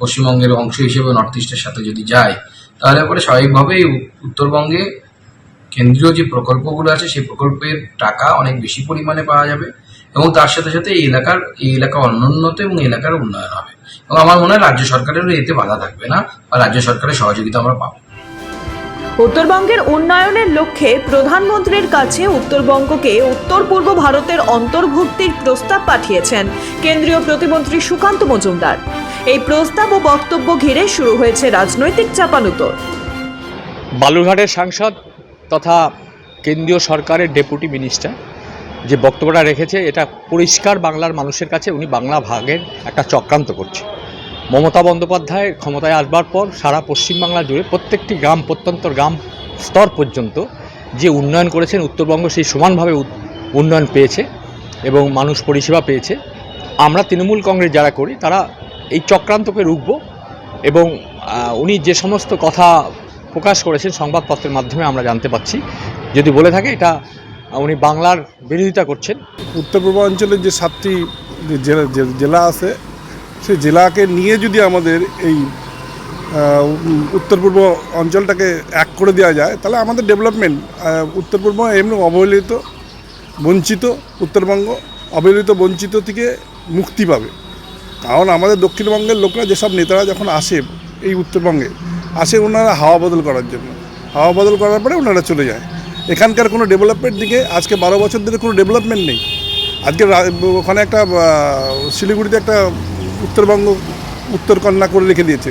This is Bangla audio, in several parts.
পশ্চিমবঙ্গের অংশ হিসেবে নর্থ ইস্টের সাথে যদি যায়, তাহলে পরে স্বাভাবিকভাবেই উত্তরবঙ্গে কেন্দ্রীয় যে প্রকল্পগুলো আছে, সেই প্রকল্পের টাকা অনেক বেশি পরিমাণে পাওয়া যাবে এবং তার সাথে সাথে এই এলাকার, এই এলাকা অনুন্নত এবং এলাকার উন্নয়ন হবে। এবং আমার মনে হয় রাজ্য সরকারেরও এতে বাধা থাকবে না বা রাজ্য সরকারের সহযোগিতা আমরা পাবো। উত্তরবঙ্গের উন্নয়নের লক্ষ্যে প্রধানমন্ত্রীর কাছে উত্তরবঙ্গকে উত্তর পূর্ব ভারতের অন্তর্ভুক্তির প্রস্তাব পাঠিয়েছেন কেন্দ্রীয় প্রতিমন্ত্রী সুকান্ত মজুমদার। এই প্রস্তাব ও বক্তব্য ঘিরে শুরু হয়েছে রাজনৈতিক চাপানুতর। বালুরঘাটের সাংসদ তথা কেন্দ্রীয় সরকারের ডেপুটি মিনিস্টার যে বক্তব্যটা রেখেছে, এটা পরিষ্কার বাংলার মানুষের কাছে উনি বাংলা ভাগের একটা চক্রান্ত করছে। মমতা বন্দ্যোপাধ্যায় ক্ষমতায় আসবার পর সারা পশ্চিমবাংলা জুড়ে প্রত্যেকটি গ্রাম, প্রত্যন্ত গ্রাম স্তর পর্যন্ত যে উন্নয়ন করেছেন, উত্তরবঙ্গ সেই সমানভাবে উন্নয়ন পেয়েছে এবং মানুষ পরিষেবা পেয়েছে। আমরা তৃণমূল কংগ্রেস যারা করি, তারা এই চক্রান্তকে রুখব এবং উনি যে সমস্ত কথা প্রকাশ করেছেন সংবাদপত্রের মাধ্যমে আমরা জানতে পাচ্ছি যদি বলে থাকে, এটা উনি বাংলার বিরোধিতা করছেন। উত্তর পূর্বাঞ্চলের যে সাতটি জেলা আছে, সেই জেলাকে নিয়ে যদি আমাদের এই উত্তর পূর্ব অঞ্চলটাকে এক করে দেওয়া যায়, তাহলে আমাদের ডেভেলপমেন্ট উত্তর পূর্ব এমনি অবহেলিত, বঞ্চিত উত্তরবঙ্গ, অবহেলিত বঞ্চিত থেকে মুক্তি পাবে। কারণ আমাদের দক্ষিণবঙ্গের লোকরা যেসব নেতারা যখন আসে এই উত্তরবঙ্গে, আসে ওনারা হাওয়া বদল করার জন্য। হাওয়া বদল করার পরে ওনারা চলে যায়। এখানকার কোনো ডেভেলপমেন্ট দিকে আজকে বারো বছর ধরে কোনো ডেভেলপমেন্ট নেই। আজকে ওখানে একটা শিলিগুড়িতে একটা উত্তরবঙ্গ উত্তরকন্যা করে রেখে দিয়েছে।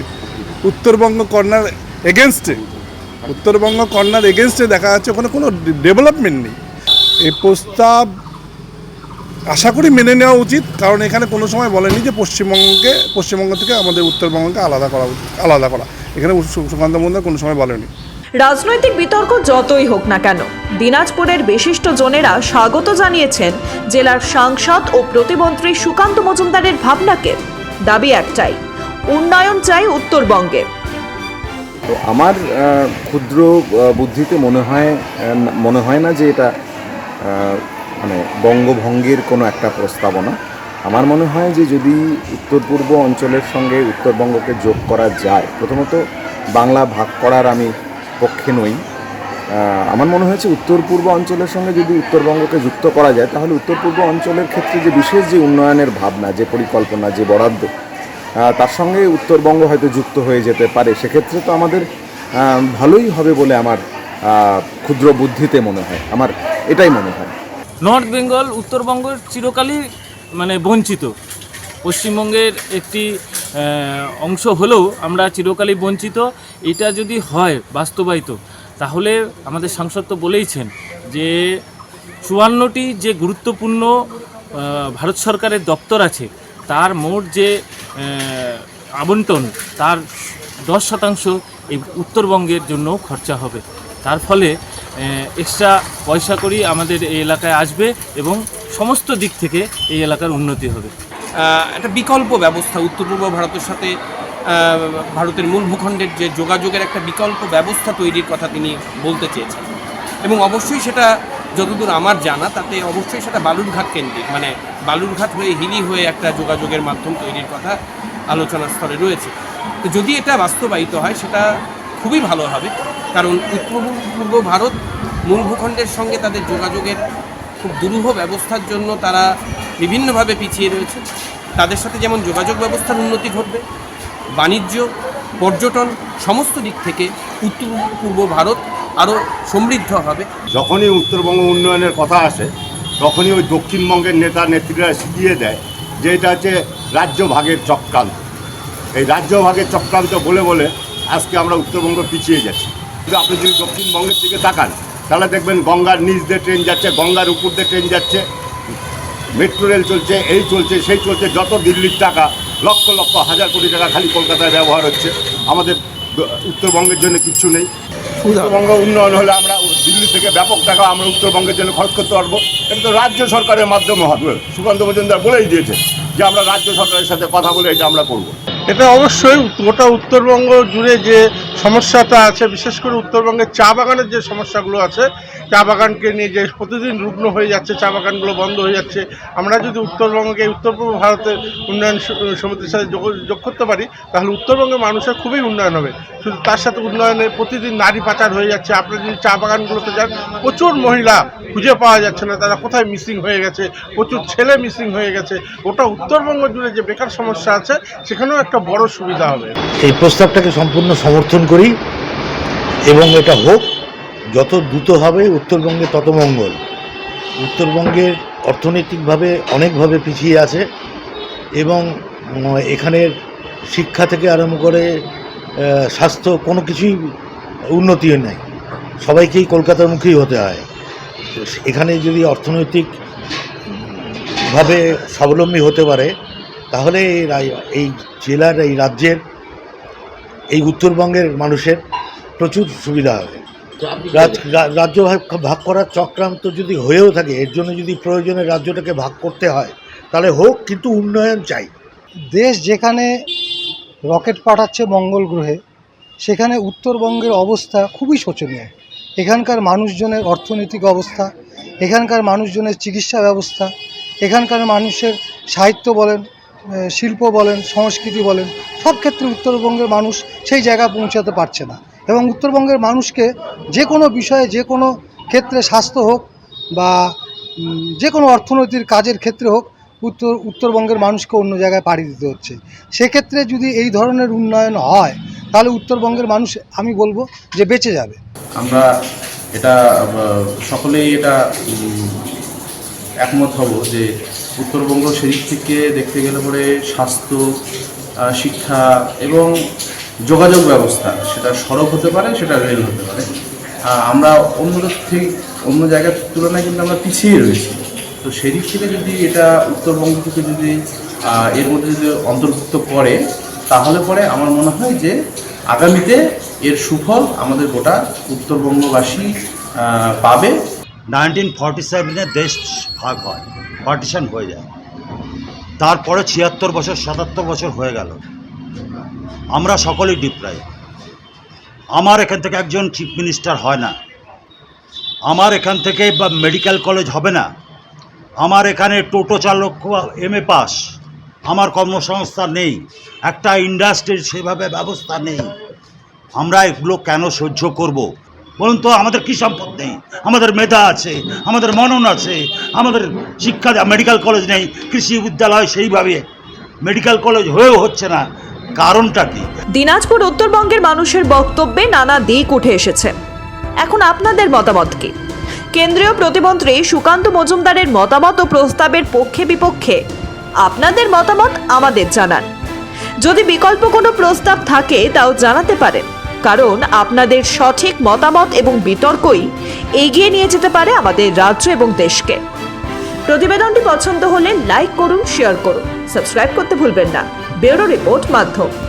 উত্তরবঙ্গ কর্নার এগেনস্টে উত্তরবঙ্গ কর্নার এগেনস্টে দেখা যাচ্ছে ওখানে কোনো ডেভেলপমেন্ট নেই। এই প্রস্তাব আশা করি মেনে নেওয়া উচিত কারণ এখানে কোনো সময় বলেনি যে পশ্চিমবঙ্গকে পশ্চিমবঙ্গ থেকে আমাদের উত্তরবঙ্গকে আলাদা করা উচিত আলাদা করা। এখানে সুকান্ত মন্দার কোনো সময় বলেনি। রাজনৈতিক বিতর্ক যতই হোক না কেন দিনাজপুরের বিশিষ্ট জনেরা স্বাগত জানিয়েছেন জেলার সাংসদ ও প্রতিমন্ত্রী সুকান্ত মজুমদারের ভাবনাকে। দাবি একটাই উন্নয়ন চাই উত্তরবঙ্গে। তো আমার ক্ষুদ্র বুদ্ধিতে মনে হয় মনে হয় না যে এটা মানে বঙ্গভঙ্গের কোনো একটা প্রস্তাবনা। আমার মনে হয় যে যদি উত্তর পূর্ব অঞ্চলের সঙ্গে উত্তরবঙ্গকে যোগ করা যায়, প্রথমত বাংলা ভাগ করার আমি পক্ষে নই। আমার মনে হয়েছে উত্তর পূর্ব অঞ্চলের সঙ্গে যদি উত্তরবঙ্গকে যুক্ত করা যায়, তাহলে উত্তর পূর্ব অঞ্চলের ক্ষেত্রে যে বিশেষ যে উন্নয়নের ভাবনা, যে পরিকল্পনা, যে বরাদ্দ তার সঙ্গে উত্তরবঙ্গ হয়তো যুক্ত হয়ে যেতে পারে। সেক্ষেত্রে তো আমাদের ভালোই হবে বলে আমার ক্ষুদ্র বুদ্ধিতে মনে হয়। আমার এটাই মনে হয়। নর্থ বেঙ্গল, উত্তরবঙ্গ চিরকালই মানে বঞ্চিত। পশ্চিমবঙ্গের একটি অংশ হলেও আমরা চিরকালই বঞ্চিত। এটা যদি হয় বাস্তবায়িত, তাহলে আমাদের সাংসদ তো বলেইছেন যে চুয়ান্নটি যে গুরুত্বপূর্ণ ভারত সরকারের দপ্তর আছে, তার মোট যে আবন্টন তার দশ শতাংশ এই উত্তরবঙ্গের জন্য খরচা হবে। তার ফলে এক্সট্রা পয়সা করি আমাদের এই এলাকায় আসবে এবং সমস্ত দিক থেকে এই এলাকার উন্নতি হবে। একটা বিকল্প ব্যবস্থা, উত্তর পূর্ব ভারতের সাথে ভারতের মূল ভূখণ্ডের যে যোগাযোগের একটা বিকল্প ব্যবস্থা তৈরির কথা তিনি বলতে চেয়েছেন। এবং অবশ্যই সেটা যতদূর আমার জানা, তাতে অবশ্যই সেটা বালুরঘাট কেন্দ্রিক মানে বালুরঘাট হয়ে, হিলি হয়ে একটা যোগাযোগের মাধ্যম তৈরির কথা আলোচনার স্তরে রয়েছে। তো যদি এটা বাস্তবায়িত হয়, সেটা খুবই ভালো হবে। কারণ উত্তর পূর্ব ভারত মূল ভূখণ্ডের সঙ্গে তাদের যোগাযোগের খুব দুরূহ ব্যবস্থার জন্য তারা বিভিন্নভাবে পিছিয়ে রয়েছে। তাদের সাথে যেমন যোগাযোগ ব্যবস্থার উন্নতি ঘটবে, বাণিজ্য, পর্যটন সমস্ত দিক থেকে উত্তর পূর্ব ভারত আরও সমৃদ্ধ হবে। যখনই উত্তরবঙ্গ উন্নয়নের কথা আসে, তখনই ওই দক্ষিণবঙ্গের নেতা, নেত্রীরা শিখিয়ে দেয় যে এটা হচ্ছে রাজ্য ভাগের চক্রান্ত। এই রাজ্য ভাগের চক্রান্ত বলে বলে আজকে আমরা উত্তরবঙ্গ পিছিয়ে যাচ্ছি। কিন্তু আপনি যদি দক্ষিণবঙ্গের দিকে তাকান, তাহলে দেখবেন গঙ্গার নিচ দিয়ে ট্রেন যাচ্ছে, গঙ্গার উপর দিয়ে ট্রেন যাচ্ছে। মেট্রো রেল চলছে, এই চলছে, সেই চলছে, যত দিল্লির টাকা, লক্ষ লক্ষ হাজার কোটি টাকা খালি কলকাতায় ব্যবহার হচ্ছে। আমাদের উত্তরবঙ্গের জন্য কিচ্ছু নেই। উত্তরবঙ্গ উন্নয়ন হলে আমরা দিল্লি থেকে ব্যাপক টাকা আমরা উত্তরবঙ্গের জন্য খরচ করতে পারব। এটা তো রাজ্য সরকারের মাধ্যমে হবে। সুকান্ত মজুমদার বলেই দিয়েছে যে আমরা রাজ্য সরকারের সাথে কথা বলে এটা আমরা করব। এটা অবশ্যই গোটা উত্তরবঙ্গ জুড়ে যে সমস্যাটা আছে, বিশেষ করে উত্তরবঙ্গের চা বাগানের যে সমস্যাগুলো আছে, চা বাগানকে নিয়ে যে প্রতিদিন রুগ্ন হয়ে যাচ্ছে, চা বাগানগুলো বন্ধ হয়ে যাচ্ছে, আমরা যদি উত্তরবঙ্গকে উত্তর পূর্ব ভারতের উন্নয়ন সমিতির সাথে যোগ করতে পারি, তাহলে উত্তরবঙ্গের মানুষের খুবই উন্নয়ন হবে। শুধু তার সাথে উন্নয়নে প্রতিদিন নারী পাচার হয়ে যাচ্ছে আপনারা যদি চা বাগানগুলোতে যান, প্রচুর মহিলা খুঁজে পাওয়া যাচ্ছে না, তারা কোথায় মিসিং হয়ে গেছে, প্রচুর ছেলে মিসিং হয়ে গেছে, ওটা উত্তরবঙ্গ জুড়ে যে বেকার সমস্যা আছে, সেখানেও একটা বড় সুবিধা হবে। এই প্রস্তাবটাকে সম্পূর্ণ সমর্থন করি এবং এটা হোক, যত দ্রুত হবে উত্তরবঙ্গে তত মঙ্গল। উত্তরবঙ্গের অর্থনৈতিকভাবে অনেকভাবে পিছিয়ে আছে এবং এখানের শিক্ষা থেকে আরম্ভ করে স্বাস্থ্য কোনো কিছুই উন্নতি নেই। সবাইকেই কলকাতার মুখেই হতে হয়। এখানে যদি অর্থনৈতিকভাবে স্বাবলম্বী হতে পারে, তাহলে এই এই জেলার, এই রাজ্যের এই উত্তরবঙ্গের মানুষের প্রচুর সুবিধা হবে। রাজ্য ভাগ ভাগ করার চক্রান্ত যদি হয়েও থাকে এর জন্য যদি প্রয়োজনে রাজ্যটাকে ভাগ করতে হয় তাহলে হোক কিন্তু উন্নয়ন চাই। দেশ যেখানে রকেট পাঠাচ্ছে মঙ্গল গ্রহে সেখানে উত্তরবঙ্গের অবস্থা খুবই শোচনীয়। এখানকার মানুষজনের অর্থনৈতিক অবস্থা এখানকার মানুষজনের চিকিৎসা ব্যবস্থা এখানকার মানুষের সাহিত্য বলেন শিল্প বলেন, সংস্কৃতি বলেন, সব ক্ষেত্রে উত্তরবঙ্গের মানুষ সেই জায়গায় পৌঁছাতে পারছে না। এবং উত্তরবঙ্গের মানুষকে যে কোনো বিষয়ে, যে কোনো ক্ষেত্রে স্বাস্থ্য হোক বা যে কোনো অর্থনৈতিক কাজের ক্ষেত্রে হোক, উত্তর, উত্তরবঙ্গের মানুষকে অন্য জায়গায় পাড়ি দিতে হচ্ছে। সেক্ষেত্রে যদি এই ধরনের উন্নয়ন হয়, তাহলে উত্তরবঙ্গের মানুষ, আমি বলব, যে বেঁচে যাবে। আমরা এটা সকলেই এটা একমত হব যে উত্তরবঙ্গ সেদিক থেকে দেখতে গেলে পরে স্বাস্থ্য শিক্ষা এবং যোগাযোগ ব্যবস্থা, সেটা সড়ক হতে পারে, সেটা রেল হতে পারে। আমরা অন্যদের থেকে, অন্য জায়গার তুলনায় কিন্তু আমরা পিছিয়ে রয়েছি। তো সেদিক থেকে যদি এটা উত্তরবঙ্গ থেকে যদি এর মধ্যে যদি অন্তর্ভুক্ত করে, তাহলে পরে আমার মনে হয় যে আগামীতে এর সুফল আমাদের গোটা উত্তরবঙ্গবাসী পাবে। নাইনটিন ফর্টি সেভেনে দেশ ভাগ হয় পার্টিশন হয়ে যায়। তারপরে ছিয়াত্তর বছর, সাতাত্তর বছর হয়ে গেল। আমরা সকলেই ডিপ্রায় আমার এখান থেকে একজন চিফ মিনিস্টার হয় না। আমার এখান থেকে বা মেডিকেল কলেজ হবে না। আমার এখানে টোটো চালক এম এ পাস আমার কর্মসংস্থান নেই। একটা ইন্ডাস্ট্রির সেভাবে ব্যবস্থা নেই। আমরা এগুলো কেন সহ্য করব? বলুন তো, আমাদের কি সম্পদ নেই? আমাদের মেধা আছে, আমাদের মনন আছে, আমাদের শিক্ষা মেডিকেল কলেজ নেই, কৃষি বিদ্যালয় সেইভাবে মেডিকেল কলেজ হয়েও হচ্ছে না। কারণটা কি? দিনাজপুর উত্তরবঙ্গের মানুষের বক্তব্যে নানা দিক উঠে এসেছে। এখন আপনাদের মতামত কি? কেন্দ্রীয় প্রতিমন্ত্রী সুকান্ত মজুমদারের মতামত ও প্রস্তাবের পক্ষে বিপক্ষে আপনাদের মতামত আমাদের জানান। যদি বিকল্প কোনো প্রস্তাব থাকে, তাও জানাতে পারেন। কারণ আপনাদের সঠিক মতামত এবং বিতর্কই এগিয়ে নিয়ে যেতে পারে আমাদের রাজ্য এবং দেশকে। প্রতিবেদনটি পছন্দ হলে লাইক করুন, শেয়ার করুন, সাবস্ক্রাইব করতে ভুলবেন না। ব্যুরো রিপোর্ট মাধ্যম।